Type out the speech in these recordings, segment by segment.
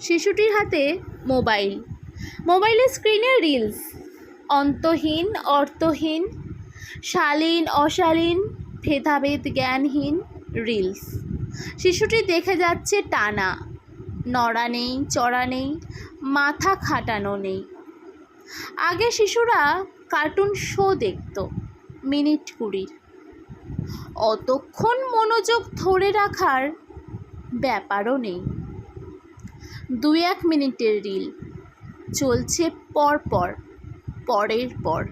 শিশুটির হাতে মোবাইল। মোবাইলের স্ক্রিনে রিলস। অন্তহীন, অর্থহীন, শালীন, অশালীন, ভেদাভেদ জ্ঞানহীন রিলস। শিশুটি দেখে যাচ্ছে টানা। নড়া নেই, চড়া নেই, মাথা খাটানো নেই। আগে শিশুরা কার্টুন শো দেখত, মিনিট কুড়ির। অতক্ষণ মনোযোগ ধরে রাখার ব্যাপারও নেই। দুই এক মিনিটের রিল। চলছে পর পর পরের পর।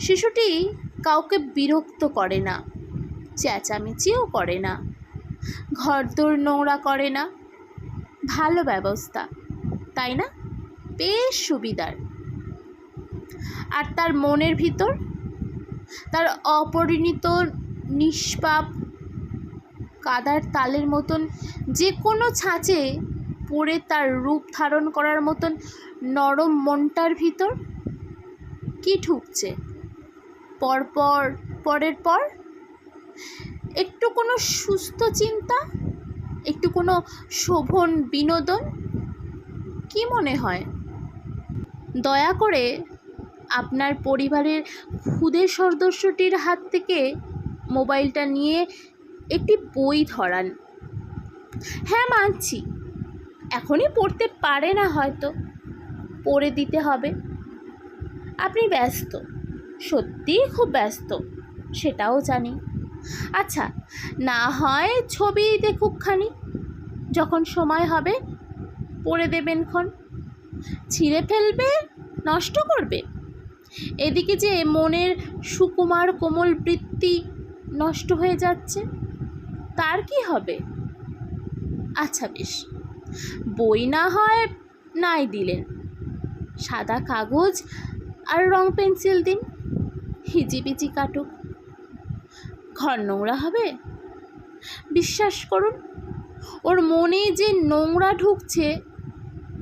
শিশুটি কাউকে বিরক্ত করে না, চেঁচামেচিও করে না, ঘরদোর নোংরা করে না। ভালো ব্যবস্থা, তাই না? বেশ সুবিধার। আর তার মনের ভিতর, তার অপরিণত, নিষ্পাপ, কাদার তালের মতন যে কোনো ছাঁচে পড়ে তার রূপ ধারণ করার মতন নরম মনটার ভিতর কি ঢুকছে? পরপর, পরের পর? একটু কোনো সুস্থ চিন্তা? একটু কোনো শোভন বিনোদন? কি মনে হয়? দয়া করে আপনার পরিবারের ক্ষুদে সদস্যটির হাত থেকে মোবাইলটা নিয়ে একটি বই ধরান। হ্যাঁ মানছি। এখনই পড়তে পারে না হয়তো। পড়ে দিতে হবে। আপনি ব্যস্ত। সত্যিই খুব ব্যস্ত, সেটাও জানি। আচ্ছা না হয় ছবি দেখুকখানি, যখন সময় হবে, পড়ে দেবেন ক্ষণ। ছিঁড়ে ফেলবে, নষ্ট করবে? এদিকে যে মনের সুকুমার কোমল বৃত্তি নষ্ট হয়ে যাচ্ছে, তার কি হবে? আচ্ছা বেশ। বই না হয় নাই দিলেন। সাদা কাগজ আর রং পেন্সিল দিন, হিজিবিজি কাটুক। ঘর নোংরা হবে? বিশ্বাস করুন, ওর মনে যে নোংরা ঢুকছে,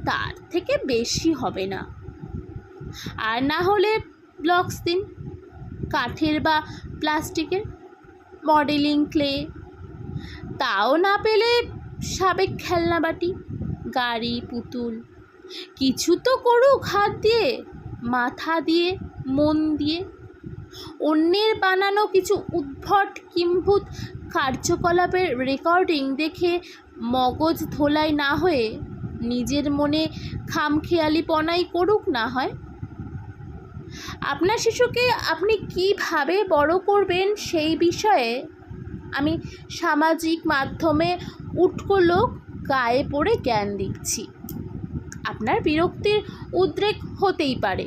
তার থেকে বেশি হবে না। আর না হলে ব্লকস দিন, কাঠের বা প্লাস্টিকের, মডেলিং ক্লে। তাও না পেলে সাবেক খেলনাবাটি গাড়ি, পুতুল, কিছু তো করুক হাত দিয়ে, মাথা দিয়ে, মন দিয়ে। অন্যের বানানো কিছু উদ্ভট, কিম্ভূত কার্যকলাপের রেকর্ডিং দেখে মগজ ধোলাই না হয়ে নিজের মনে খামখেয়ালিপনাই করুক না হয়। আপনার শিশুকে আপনি কীভাবে বড় করবেন সেই বিষয়ে আমি সামাজিক মাধ্যমে উটকো লোক, গায়ে পড়ে জ্ঞান দিচ্ছি। আপনার বিরক্তির উদ্রেক হতেই পারে,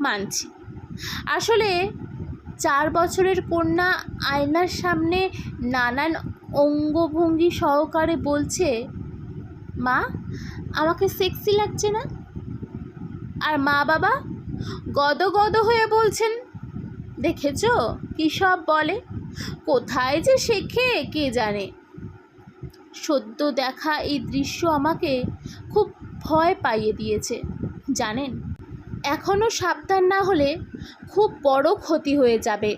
মানছি। আসলে চার বছরের কন্যা আয়নার সামনে নানান অঙ্গভঙ্গি সহকারে বলছে, মা, আমাকে সেক্সি লাগছে না? আর মা বাবা? গদ গদ হয়ে বলছেন। দেখেছ? কী সব বলে? কোথায় যে শেখে, কে জানে? সদ্য দেখা এই দৃশ্য আমাকে খুব ভয় পাইয়ে দিয়েছে, জানেন? এখনও সাবধান না হলে খুব বড় ক্ষতি হয়ে যাবে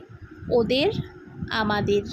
ওদের, আমাদের।